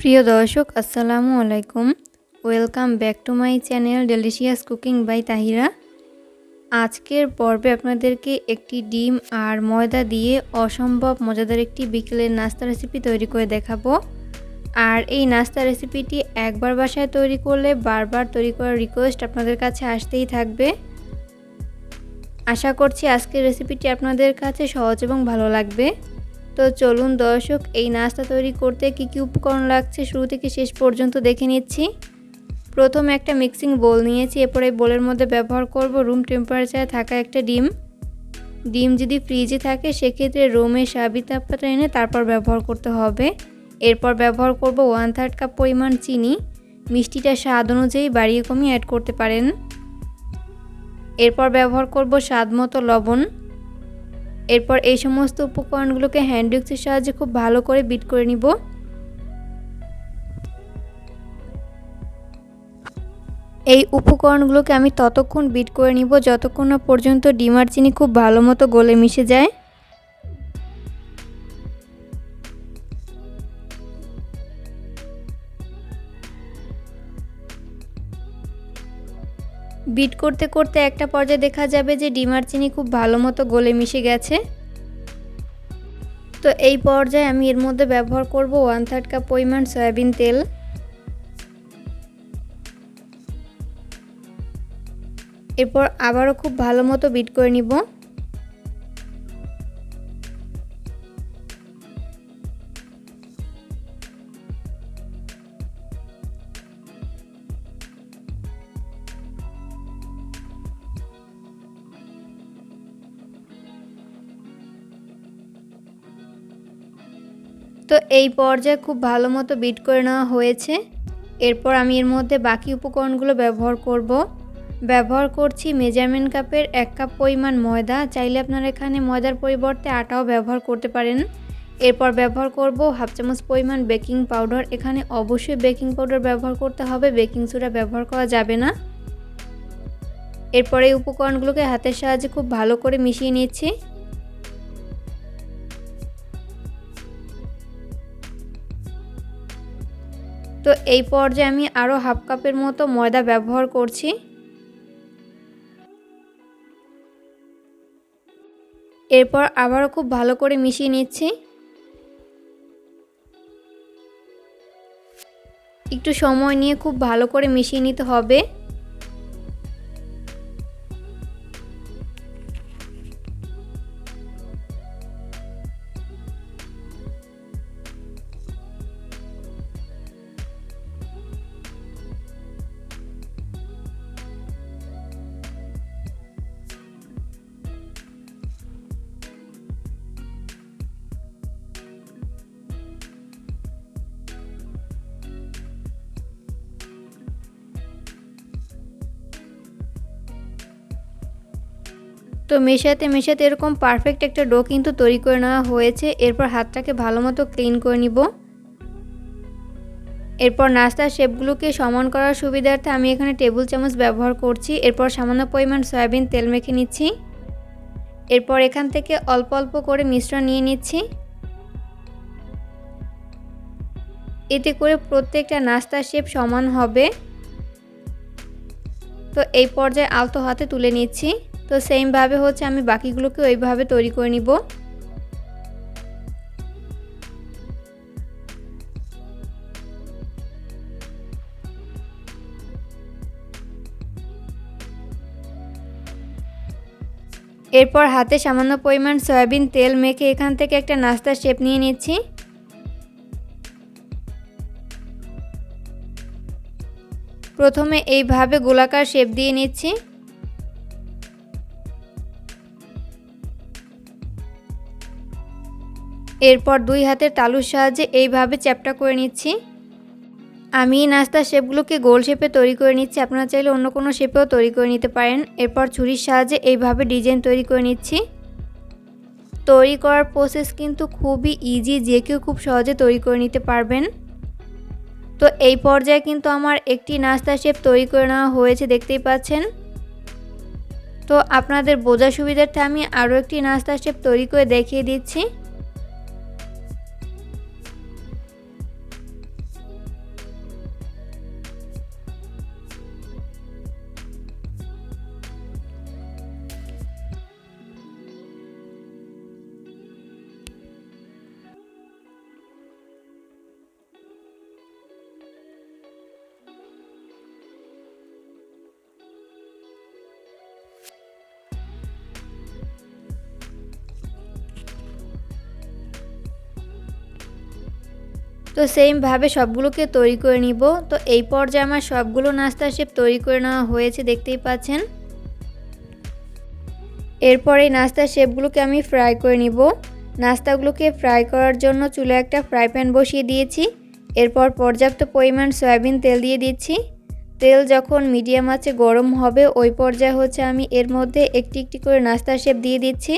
প্রিয় দর্শক, আসসালামু আলাইকুম। Welcome back to my channel delicious cooking by Tahira আজকের পর্বে আপনাদেরকে একটি ডিম আর ময়দা দিয়ে অসম্ভব মজাদার একটি বিকেলের নাস্তা রেসিপি তৈরি করে দেখাবো। আর এই নাস্তা রেসিপিটি একবার বাসায় তৈরি করলে বারবার তৈরি করার রিকোয়েস্ট আপনাদের কাছে আসতেই থাকবে। আশা করছি আজকের রেসিপিটি আপনাদের কাছে সহজ এবং ভালো লাগবে। তো চলুন দর্শক, এই নাস্তা তৈরি করতে কি কি উপকরণ লাগছে শুরু থেকে শেষ পর্যন্ত দেখে নিচ্ছি। প্রথম একটা মিক্সিং বোল নিয়েছি, এরপরে বোলের মধ্যে ব্যবহার করব রুম টেম্পারেচারে থাকা একটা ডিম। ডিম যদি ফ্রিজে থাকে, সেক্ষেত্রে রুমে স্বাভাবিক তাপমাত্রা এনে তারপর ব্যবহার করতে হবে। এরপর ব্যবহার করব ওয়ান থার্ড কাপ পরিমাণ চিনি। মিষ্টিটা স্বাদ অনুযায়ী বাড়িয়ে কমিয়ে অ্যাড করতে পারেন। এরপর ব্যবহার করব স্বাদ মতো লবণ। এরপর এই সমস্ত উপকরণগুলোকে হ্যান্ড উইক্সের সাহায্যে খুব ভালো করে বিট করে নিব। এই উপকরণগুলোকে আমি ততক্ষণ বিট করে নিব যতক্ষণ না পর্যন্ত ডিমার চিনি খুব ভালো মতো গলে মিশে যায়। বিট করতে করতে একটা পর্যায়ে দেখা যাবে যে ডিমার চিনি খুব ভালো মতো গলে মিশে গেছে। তো এই পর্যায়ে আমি এর মধ্যে ব্যবহার করব ওয়ান থার্ড কাপ পরিমাণ সয়াবিন তেল। এরপর আবারও খুব ভালো মতো বিট করে নিব। তো এই পর্যায়ে খুব ভালো মতো বিট করে নেওয়া হয়েছে। এরপর আমি এর মধ্যে বাকি উপকরণগুলো ব্যবহার করব। ব্যবহার করছি মেজারমেন্ট কাপের এক কাপ পরিমাণ ময়দা। চাইলে আপনারা এখানে ময়দার পরিবর্তে আটাও ব্যবহার করতে পারেন। এরপর ব্যবহার করব হাফ চামচ পরিমাণ বেকিং পাউডার। এখানে অবশ্যই বেকিং পাউডার ব্যবহার করতে হবে, বেকিং সোডা ব্যবহার করা যাবে না। এরপর এই উপকরণগুলোকে হাতের সাহায্যে খুব ভালো করে মিশিয়ে নিচ্ছি। তো এই পর্যায়ে আমি আরও হাফ কাপের মতো ময়দা ব্যবহার করছি। এরপর আবারও খুব ভালো করে মিশিয়ে নিচ্ছি। একটু সময় নিয়ে খুব ভালো করে মিশিয়ে নিতে হবে। তো মেশাতে মেশাতে এরকম পারফেক্ট একটা ডো কিন্তু তৈরি করে নেওয়া হয়েছে। এরপর হাতটাকে ভালো মতো ক্লিন করে নিব। এরপর নাস্তার শেপগুলোকে সমান করার সুবিধার্থে আমি এখানে টেবিল চামচ ব্যবহার করছি। এরপর সামান্য পরিমাণ সয়াবিন তেল মেখে নিচ্ছি। এরপর এখান থেকে অল্প অল্প করে মিশ্রণ নিয়ে নিচ্ছি। এতে করে প্রত্যেকটা নাস্তার শেপ সমান হবে। তো এই পর্যায়ে আলতো হাতে তুলে নিচ্ছি। তো সেমভাবে হচ্ছে আমি বাকিগুলোকে ওইভাবে তৈরি করে নিব। এরপর হাতে সামান্য পরিমাণ সয়াবিন তেল মেখে এখান থেকে একটা নাস্তার শেপ নিয়ে নিচ্ছি। প্রথমে এইভাবে গোলাকার শেপ দিয়ে নিচ্ছি। এরপর দুই হাতের তালুর সাহায্যে এইভাবে চ্যাপটা করে নিচ্ছি। আমি নাস্তার শেপগুলোকে গোল শেপে তৈরি করে নিচ্ছি। আপনারা চাইলে অন্য কোনো শেপেও তৈরি করে নিতে পারেন। এরপর ছুরির সাহায্যে এইভাবে ডিজাইন তৈরি করে নিচ্ছি। তৈরি করার প্রসেস কিন্তু খুবই ইজি যে কেউ খুব সহজে তৈরি করে নিতে পারবেন। তো এই পর্যায়ে কিন্তু আমার একটি নাস্তা শেপ তৈরি করে নেওয়া হয়েছে, দেখতেই পাচ্ছেন। তো আপনাদের বোঝার সুবিধার্থে আমি আরও একটি নাস্তা শেপ তৈরি করে দেখিয়ে দিচ্ছি। তো সেমভাবে সবগুলোকে তৈরি করে নিব। তো এই পর্যায়ে আমার সবগুলো নাস্তা শেপ তৈরি করে নেওয়া হয়েছে, দেখতেই পাচ্ছেন। এরপর এই নাস্তার শেপগুলোকে আমি ফ্রাই করে নিব। নাস্তাগুলোকে ফ্রাই করার জন্য চুলে একটা ফ্রাই প্যান বসিয়ে দিয়েছি। এরপর পর্যাপ্ত পরিমাণ সয়াবিন তেল দিয়ে দিচ্ছি। তেল যখন মিডিয়াম আছে গরম হবে, ওই পর্যায়ে হচ্ছে আমি এর মধ্যে একটি একটি করে নাস্তার শেপ দিয়ে দিচ্ছি।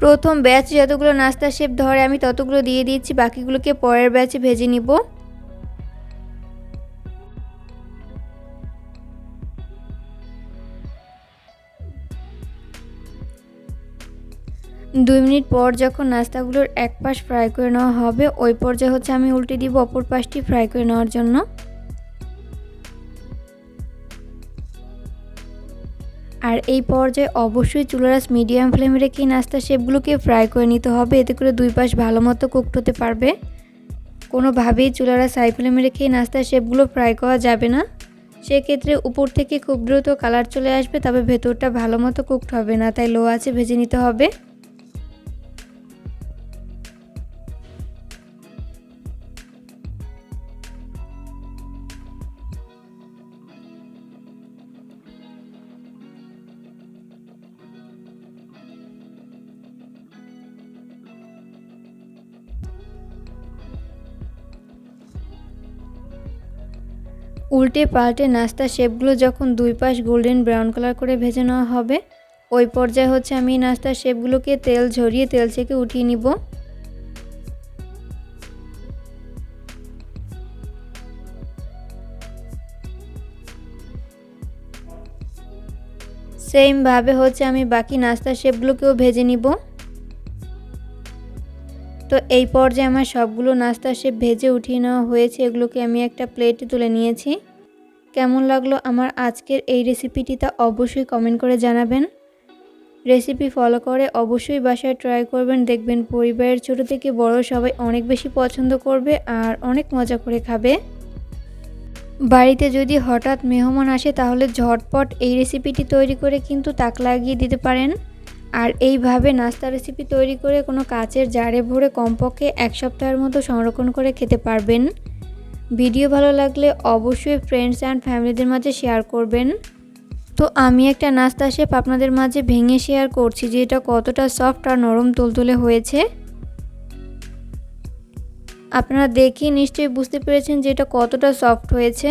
প্রথম ব্যাচ যতগুলো নাস্তা শেপ ধরে, আমি ততগুলো দিয়ে দিচ্ছি বাকিগুলোকে পরের ব্যাচে ভেজে নিব। দুই মিনিট পর যখন নাস্তাগুলোর এক পাশ ফ্রাই করে নেওয়া হবে, ওই পর্যায়ে হচ্ছে আমি উল্টে দিব অপর পাশটি ফ্রাই করে নেওয়ার জন্য। আর এই পর্যায়ে অবশ্যই চুলারাস মিডিয়াম ফ্লেমে রেখে নাস্তা শেপগুলোকে ফ্রাই করে নিতে হবে। এতে করে দুই পাশ ভালো মতো কুকড হতে পারবে। কোনোভাবেই চুলারাস হাই ফ্লেমে রেখে নাস্তা শেপগুলো ফ্রাই করা যাবে না। সেক্ষেত্রে উপর থেকে খুব দ্রুত কালার চলে আসবে, তবে ভেতরটা ভালো মতো কুকড হবে না, তাই লো আছে ভেজে নিতে হবে। উল্টে পাল্টে নাস্তা শেপগুলো যখন দুই পাশ গোল্ডেন ব্রাউন কালার করে ভেজে নেওয়া হবে, ওই পর্যায়ে হচ্ছে আমি নাস্তার শেপগুলোকে তেল ঝরিয়ে তেল থেকে উঠিয়ে নিব। সেমভাবে হচ্ছে আমি বাকি নাস্তার শেপগুলোকেও ভেজে নিব। তো এই পর্যায়ে আমার সবগুলো নাস্তা সে ভেজে উঠিয়ে নেওয়া হয়েছে। এগুলোকে আমি একটা প্লেটে তুলে নিয়েছি। কেমন লাগল আমার আজকের এই রেসিপিটি তা অবশ্যই কমেন্ট করে জানাবেন। রেসিপি ফলো করে অবশ্যই বাসায় ট্রাই করবেন। দেখবেন পরিবারের ছোট থেকে বড় সবাই অনেক বেশি পছন্দ করবে আর অনেক মজা করে খাবে। বাড়িতে যদি হঠাৎ মেহমান আসে তাহলে ঝটপট এই রেসিপিটি তৈরি করে কিন্তু তাক লাগিয়ে দিতে পারেন। আর এইভাবে নাস্তা রেসিপি তৈরি করে কোনো কাচের জারে ভরে কমপক্ষে এক সপ্তাহের মতো সংরক্ষণ করে খেতে পারবেন। ভিডিও ভালো লাগলে অবশ্যই ফ্রেন্ডস অ্যান্ড ফ্যামিলিদের মাঝে শেয়ার করবেন। তো আমি একটা নাস্তা শেপ আপনাদের মাঝে ভেঙে শেয়ার করছি যে এটা কতটা সফট আর নরম তুলতুলে হয়েছে। আপনারা দেখে নিশ্চয়ই বুঝতে পেরেছেন যে এটা কতটা সফট হয়েছে।